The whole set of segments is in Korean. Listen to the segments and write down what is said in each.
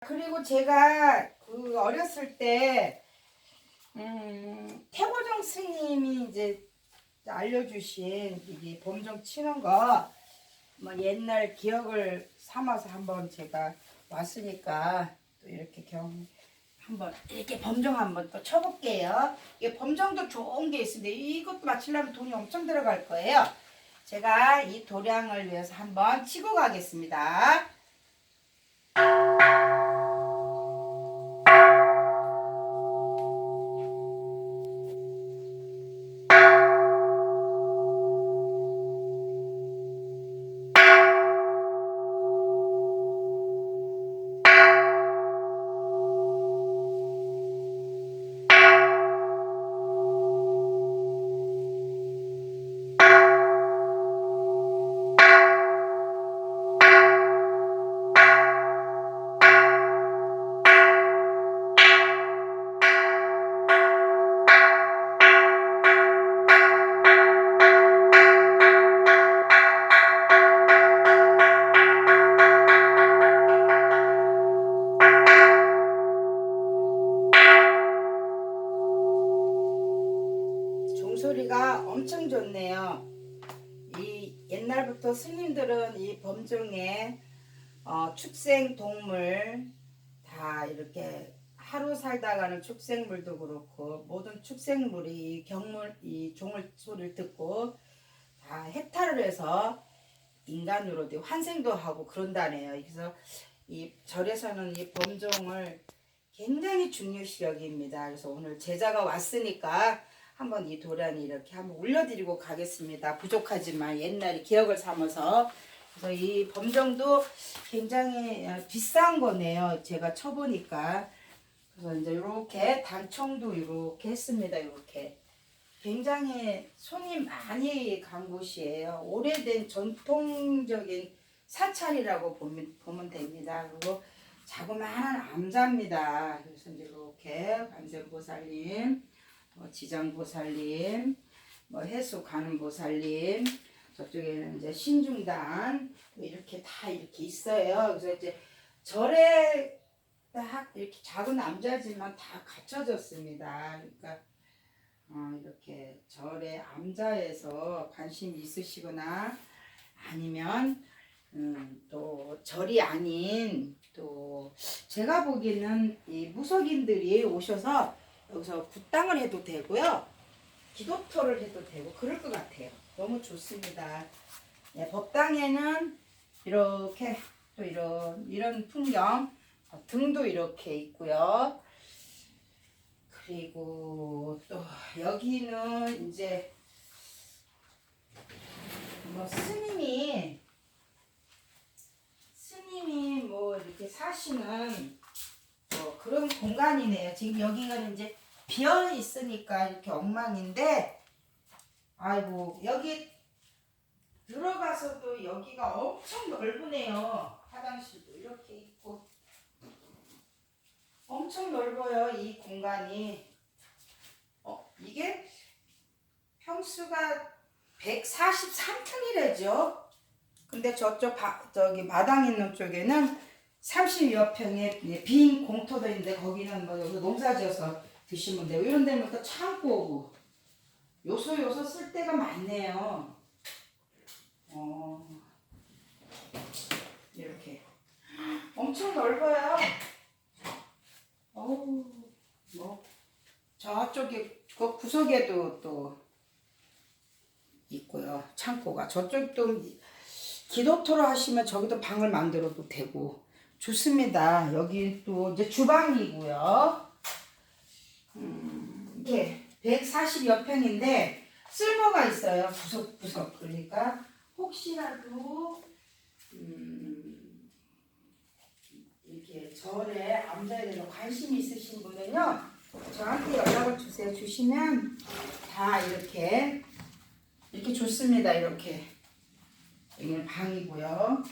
그리고 제가 그 어렸을 때 음, 태고정 스님이 이제 알려주신 이게 범정 치는 거 뭐 옛날 기억을 삼아서 한번 제가 왔으니까 또 이렇게 경 한번 이렇게 범정 한번 또 쳐볼게요. 이게 범정도 좋은 게 있는데 이것도 맞추려면 돈이 엄청 들어갈 거예요. 제가 이 도량을 위해서 한번 치고 가겠습니다. 종소리가 엄청 좋네요. 이 옛날부터 스님들은 이 범종에 어, 축생 동물 다 이렇게 하루 살다가는 축생물도 그렇고 모든 축생물이 이 경물 이 종을 소리를 듣고 다 해탈을 해서 인간으로 돼 환생도 하고 그런다네요. 그래서 이 절에서는 이 범종을 굉장히 중요시 여깁니다. 그래서 오늘 제자가 왔으니까 한번 이 도란이 이렇게 한번 올려드리고 가겠습니다. 부족하지만 옛날에 기억을 삼아서 그래서 이 범정도 굉장히 어, 비싼 거네요. 제가 쳐보니까 그래서 이제 이렇게 단청도 이렇게 했습니다. 이렇게 굉장히 손이 많이 간 곳이에요. 오래된 전통적인 사찰이라고 보면, 보면 됩니다. 그리고 자그마한 암자입니다. 그래서 이제 이렇게 관세음보살님 뭐 지장보살님, 뭐 해수 가는 보살님, 저쪽에는 이제 신중단 뭐 이렇게 다 이렇게 있어요. 그래서 이제 절에 딱 이렇게 작은 남자지만 다 갖춰졌습니다. 그러니까 어, 이렇게 절에 암자에서 관심 있으시거나 아니면 음, 또 절이 아닌 또 제가 보기에는 이 무속인들이 오셔서 여기서 굿당을 해도 되고요. 기도토를 해도 되고 그럴 것 같아요. 너무 좋습니다. 네, 법당에는 이렇게 또 이런 이런 풍경 어, 등도 이렇게 있고요. 그리고 또 여기는 이제 뭐 스님이 스님이 뭐 이렇게 사시는 뭐 그런 공간이네요. 지금 여기가 이제 비어 있으니까 이렇게 엉망인데, 아이고 여기 들어가서도 여기가 엄청 넓으네요. 화장실도 이렇게 있고 엄청 넓어요 이 공간이. 어 이게 평수가 143평이래죠. 근데 저쪽 바, 저기 마당 있는 쪽에는 30여 평의 빈 공터도 있는데 거기는 뭐 여기 농사지어서 드시면 돼요. 이런 데는 또 창고고 요소 요소 쓸 데가 많네요. 어 이렇게 엄청 넓어요. 어우 뭐 저쪽에 그 구석에도 또 있고요. 창고가 저쪽도 기도토로 하시면 저기도 방을 만들어도 되고 좋습니다. 여기 또 이제 주방이고요. 음, 이게 140여 평인데 쓸모가 있어요. 구석구석. 그러니까 혹시라도 음, 이렇게 절에 암자에 대해서 관심이 있으신 분은요. 저한테 연락을 주세요. 주시면 다 이렇게 이렇게 좋습니다. 이렇게 여기는 방이고요.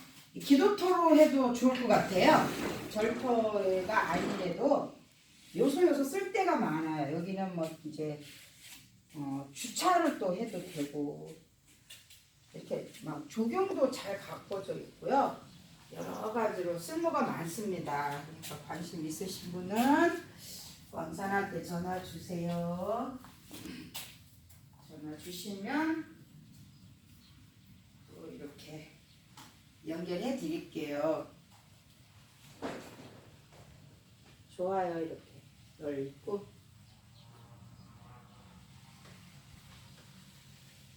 기도토로 해도 좋을 것 같아요. 절터가 아니래도 요소 요소 쓸 데가 많아요. 여기는 뭐 이제 어, 주차를 또 해도 되고 이렇게 막 조경도 잘 가꿔져 있고요. 여러 가지로 쓸모가 많습니다. 그러니까 관심 있으신 분은 왕산한테 전화 주세요. 전화 주시면 또 이렇게 연결해 드릴게요. 좋아요 이렇게 넓고